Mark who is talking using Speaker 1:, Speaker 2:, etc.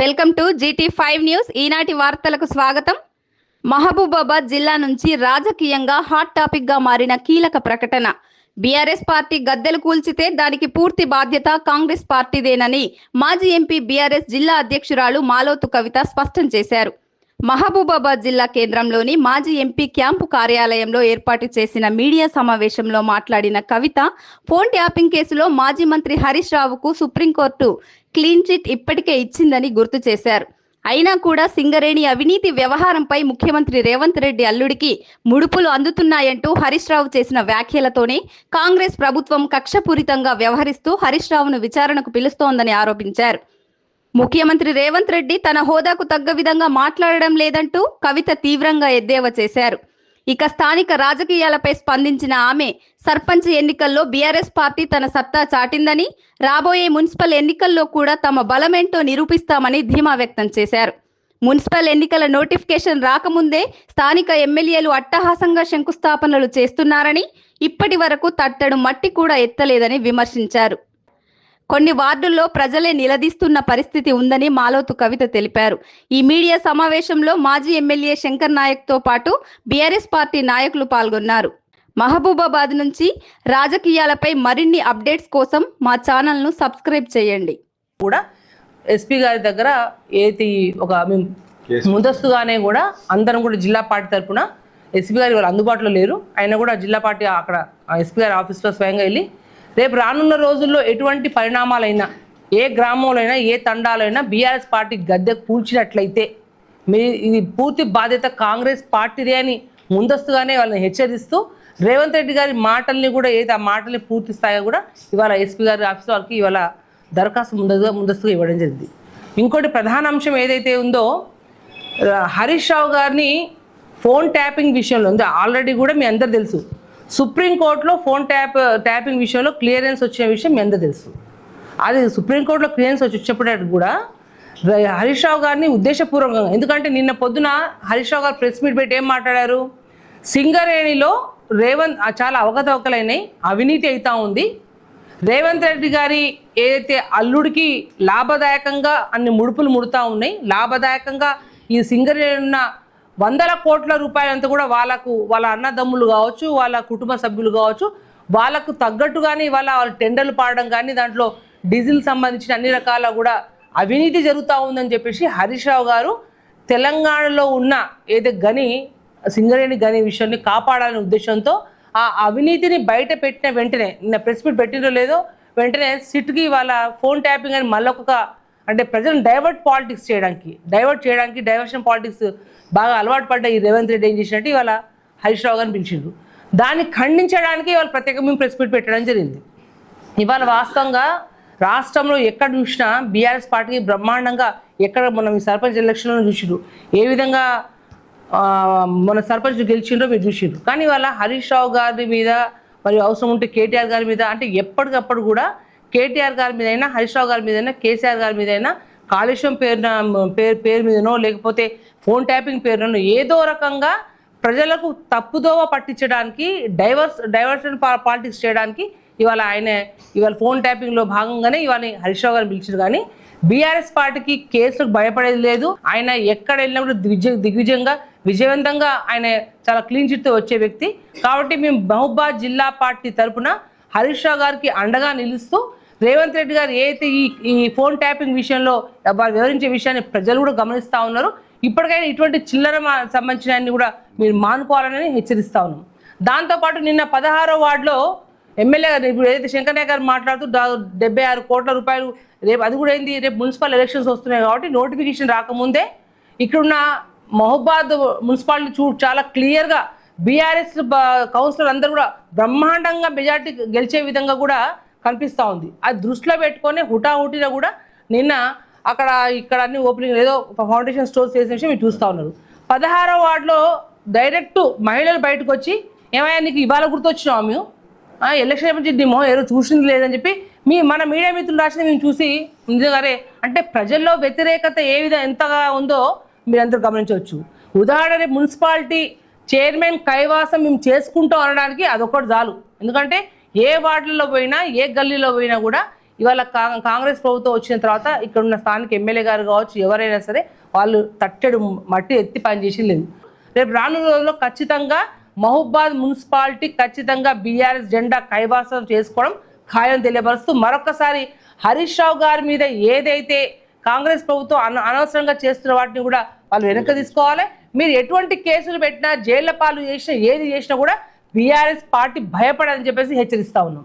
Speaker 1: Welcome to GT five news. ఈనాటి వార్తలకు స్వాగతం. మహబూబాబాద్ జిల్లా నుంచి రాజకీయంగా హాట్ టాపిక్గా మారిన కీలక ప్రకటన. బీఆర్ఎస్ పార్టీ గద్దెలు కూల్చితే దానికి పూర్తి బాధ్యత కాంగ్రెస్ పార్టీదేనని మాజీ ఎంపీ బీఆర్ఎస్ జిల్లా అధ్యక్షురాలు మాలోతు కవిత స్పష్టం చేశారు. మహబూబాబాద్ జిల్లా కేంద్రంలోని మాజీ ఎంపీ క్యాంపు కార్యాలయంలో ఏర్పాటు చేసిన మీడియా సమావేశంలో మాట్లాడిన కవిత ఫోన్ ట్యాపింగ్ కేసులో మాజీ మంత్రి హరీష్ రావుకు సుప్రీంకోర్టు క్లీన్ చిట్ ఇప్పటికే ఇచ్చిందని గుర్తు చేశారు. అయినా కూడా సింగరేణి అవినీతి వ్యవహారంపై ముఖ్యమంత్రి రేవంత్ రెడ్డి అల్లుడికి ముడుపులు అందుతున్నాయంటూ హరీష్ రావు చేసిన వ్యాఖ్యలతోనే కాంగ్రెస్ ప్రభుత్వం కక్షపూరితంగా వ్యవహరిస్తూ హరీష్ రావును విచారణకు పిలుస్తోందని ఆరోపించారు. ముఖ్యమంత్రి రేవంత్ రెడ్డి తన హోదాకు తగ్గ విధంగా మాట్లాడడం లేదంటూ కవిత తీవ్రంగా ఎద్దేవా చేశారు. ఇక స్థానిక రాజకీయాలపై స్పందించిన ఆమె సర్పంచ్ ఎన్నికల్లో బీఆర్ఎస్ పార్టీ తన సత్తా చాటిందని రాబోయే మున్సిపల్ ఎన్నికల్లో కూడా తమ బలమేంటో నిరూపిస్తామని ధీమా వ్యక్తం చేశారు. మున్సిపల్ ఎన్నికల నోటిఫికేషన్ రాకముందే స్థానిక ఎమ్మెల్యేలు అట్టహాసంగా శంకుస్థాపనలు చేస్తున్నారని ఇప్పటి వరకు తట్టడు మట్టి కూడా ఎత్తలేదని విమర్శించారు. కొన్ని వార్డుల్లో ప్రజలే నిలదీస్తున్న పరిస్థితి ఉందని మాలోతు కవిత తెలిపారు. ఈ మీడియా సమావేశంలో మాజీ ఎమ్మెల్యే శంకర్ నాయక్తో పాటు బీఆర్ఎస్ పార్టీ నాయకులు పాల్గొన్నారు. మహబూబాబాద్ నుంచి రాజకీయాలపై మరిన్ని అప్డేట్స్ కోసం మా ఛానల్ను సబ్స్క్రైబ్ చేయండి.
Speaker 2: కూడా ఎస్పీ గారి దగ్గర ఏది ఒక మేము ముందస్తుగానే కూడా అందరం కూడా జిల్లా పార్టీ తరపున ఎస్పీ గారు వాళ్ళు అందుబాటులో లేరు. ఆయన కూడా జిల్లా పార్టీ అక్కడ ఎస్పీ గారి ఆఫీస్లో స్వయంగా వెళ్ళి రేపు రానున్న రోజుల్లో ఎటువంటి పరిణామాలైనా ఏ గ్రామంలో ఏ తండాలైనా బీఆర్ఎస్ పార్టీ గద్దె కూల్చినట్లయితే మీ ఇది పూర్తి బాధ్యత కాంగ్రెస్ పార్టీదే అని ముందస్తుగానే వాళ్ళని హెచ్చరిస్తూ రేవంత్ రెడ్డి గారి మాటల్ని కూడా ఏది ఆ మాటల్ని పూర్తి స్థాయిగా కూడా ఇవాళ ఎస్పీ గారి ఆఫీస్ వాళ్ళకి ఇవాళ దరఖాస్తు ముందుగా ముందస్తుగా ఇవ్వడం జరిగింది. ఇంకోటి ప్రధాన అంశం ఏదైతే ఉందో హరీష్ రావు గారిని ఫోన్ ట్యాపింగ్ విషయంలో ఉంది. ఆల్రెడీ కూడా మీ అందరు తెలుసు. సుప్రీంకోర్టులో ఫోన్ ట్యాప్ ట్యాపింగ్ విషయంలో క్లియరెన్స్ వచ్చిన విషయం మీ తెలుసు? అది సుప్రీంకోర్టులో క్లియరెన్స్ వచ్చి వచ్చేప్పటికి కూడా హరీష్ రావు గారిని ఉద్దేశపూర్వకంగా ఎందుకంటే నిన్న పొద్దున హరీష్ రావు గారు ప్రెస్ మీట్ పెట్టి ఏం మాట్లాడారు? సింగరేణిలో రేవంత్ చాలా అవకతవకలైనాయి అవినీతి అవుతా ఉంది. రేవంత్ రెడ్డి గారి ఏదైతే అల్లుడికి లాభదాయకంగా అన్ని ముడుపులు ముడుతూ ఉన్నాయి లాభదాయకంగా ఈ సింగరేణి ఉన్న వందల కోట్ల రూపాయలంతా కూడా వాళ్ళకు వాళ్ళ అన్నదమ్ములు కావచ్చు వాళ్ళ కుటుంబ సభ్యులు కావచ్చు వాళ్ళకు తగ్గట్టుగానే వాళ్ళ వాళ్ళ టెండర్లు పాడడం కానీ దాంట్లో డీజిల్ సంబంధించిన అన్ని రకాల కూడా అవినీతి జరుగుతూ ఉందని చెప్పేసి హరీష్ రావు గారు తెలంగాణలో ఉన్న ఏదో గని సింగరేణి గని విషయాన్ని కాపాడాలనే ఉద్దేశంతో ఆ అవినీతిని బయట పెట్టిన వెంటనే నిన్న ప్రెస్ మీట్ పెట్టినో లేదో వెంటనే సిట్కి వాళ్ళ ఫోన్ ట్యాపింగ్ అని మళ్ళొక అంటే ప్రజలను డైవర్ట్ పాలిటిక్స్ చేయడానికి డైవర్ట్ చేయడానికి డైవర్షన్ పాలిటిక్స్ బాగా అలవాటు పడ్డ ఈ రేవంత్ రెడ్డి ఏం చేసినట్టు ఇవాళ హరీష్ రావు గారిని పిలిచిండ్రు. దాన్ని ఖండించడానికి ఇవాళ ప్రత్యేకంగా మేము ప్రెస్ మీట్ పెట్టడం జరిగింది. ఇవాళ వాస్తవంగా రాష్ట్రంలో ఎక్కడ చూసినా బీఆర్ఎస్ పార్టీకి బ్రహ్మాండంగా ఎక్కడ మనం ఈ సర్పంచ్ ఎలక్షన్లో చూసిండ్రు ఏ విధంగా మన సర్పంచ్ గెలిచిండ్రో మీరు చూసిండ్రు కానీ ఇవాళ హరీష్ రావు గారి మీద మరియు అవసరం ఉంటే కేటీఆర్ గారి మీద అంటే ఎప్పటికప్పుడు కూడా కేటీఆర్ గారి మీద హరీష్ రావు గారి మీద అయినా కేసీఆర్ గారి మీద అయినా కాలుష్యం పేరున పేరు పేరు మీదనో లేకపోతే ఫోన్ ట్యాపింగ్ పేరునో ఏదో రకంగా ప్రజలకు తప్పుదోవ పట్టించడానికి డైవర్స్ డైవర్షన్ పాలిటిక్స్ చేయడానికి ఇవాళ ఆయన ఇవాళ ఫోన్ ట్యాపింగ్లో భాగంగానే ఇవాళ హరీష్ రావు గారిని పిలిచారు కానీ బీఆర్ఎస్ పార్టీకి కేసులకు భయపడేది లేదు. ఆయన ఎక్కడ వెళ్ళినప్పుడు కూడా దిగ్విజయ దిగ్విజయంగా విజయవంతంగా ఆయన చాలా క్లీన్ చిట్తో వచ్చే వ్యక్తి. కాబట్టి మేము మహబూబాద్ జిల్లా పార్టీ తరపున హరీష్ రావు గారికి అండగా నిలుస్తూ రేవంత్ రెడ్డి గారు ఏదైతే ఈ ఈ ఫోన్ ట్యాపింగ్ విషయంలో వారు వివరించే విషయాన్ని ప్రజలు కూడా గమనిస్తూ ఉన్నారు. ఇప్పటికైనా ఇటువంటి చిల్లర మా- సంబంధించిన కూడా మీరు మానుకోవాలని హెచ్చరిస్తా ఉన్నాం. దాంతోపాటు నిన్న పదహారో వార్డులో ఎమ్మెల్యే గారు ఇప్పుడు ఏదైతే శంకర్నాయ్ గారు మాట్లాడుతూ దా- డెబ్బై ఆరు కోట్ల రూపాయలు రేపు అది కూడా ఏంది? రేపు మున్సిపల్ ఎలక్షన్స్ వస్తున్నాయి కాబట్టి నోటిఫికేషన్ రాకముందే ఇక్కడున్న మహబాద్ మున్సిపాలిటీ చూ చాలా క్లియర్గా బీఆర్ఎస్ కౌన్సిలర్ అందరూ కూడా బ్రహ్మాండంగా మెజార్టీ గెలిచే విధంగా కూడా కనిపిస్తూ ఉంది. అది దృష్టిలో పెట్టుకొని హుటాహుటిలో కూడా నిన్న అక్కడ ఇక్కడ అన్ని ఓపెనింగ్ ఏదో ఫౌండేషన్ స్టోర్స్ చేసిన విషయం మీరు చూస్తూ ఉన్నారు. పదహారో వార్డులో డైరెక్ట్ మహిళలు బయటకు వచ్చి ఏమయ్యా నీకు ఇవాళ గుర్తొచ్చినావు మేము ఎలక్షన్ ఏమని చెప్పి చూసింది లేదని చెప్పి మీ మన మీడియా మిత్రులు రాసింది మేము చూసి నిజంగానే అంటే ప్రజల్లో వ్యతిరేకత ఏ విధంగా ఎంతగా ఉందో మీరందరూ గమనించవచ్చు. ఉదాహరణ మున్సిపాలిటీ చైర్మన్ కైవాసం మేము చేసుకుంటాం అనడానికి అదొకటి చాలు. ఎందుకంటే ఏ వార్డులలో పోయినా ఏ గల్లీలో పోయినా కూడా ఇవాళ కా- కాంగ్రెస్ ప్రభుత్వం వచ్చిన తర్వాత ఇక్కడ ఉన్న స్థానిక ఎమ్మెల్యే గారు కావచ్చు ఎవరైనా సరే వాళ్ళు తట్టెడు మట్టి ఎత్తి పనిచేసి లేదు. రేపు రానున్న రోజుల్లో ఖచ్చితంగా మహబూబాద్ మున్సిపాలిటీ ఖచ్చితంగా బీఆర్ఎస్ జెండా కైవాసం చేసుకోవడం ఖాయం తెలియపరుస్తూ మరొకసారి హరీష్ రావు గారి మీద ఏదైతే కాంగ్రెస్ ప్రభుత్వం అన అనవసరంగా చేస్తున్న వాటిని కూడా వాళ్ళు వెనక్కి తీసుకోవాలి. మీరు ఎటువంటి కేసులు పెట్టినా జైళ్ళ పాలు చేసినా ఏది చేసినా కూడా బీఆర్ఎస్ పార్టీ భయపడని చెప్పేసి హెచ్చరిస్తా ఉన్నాం.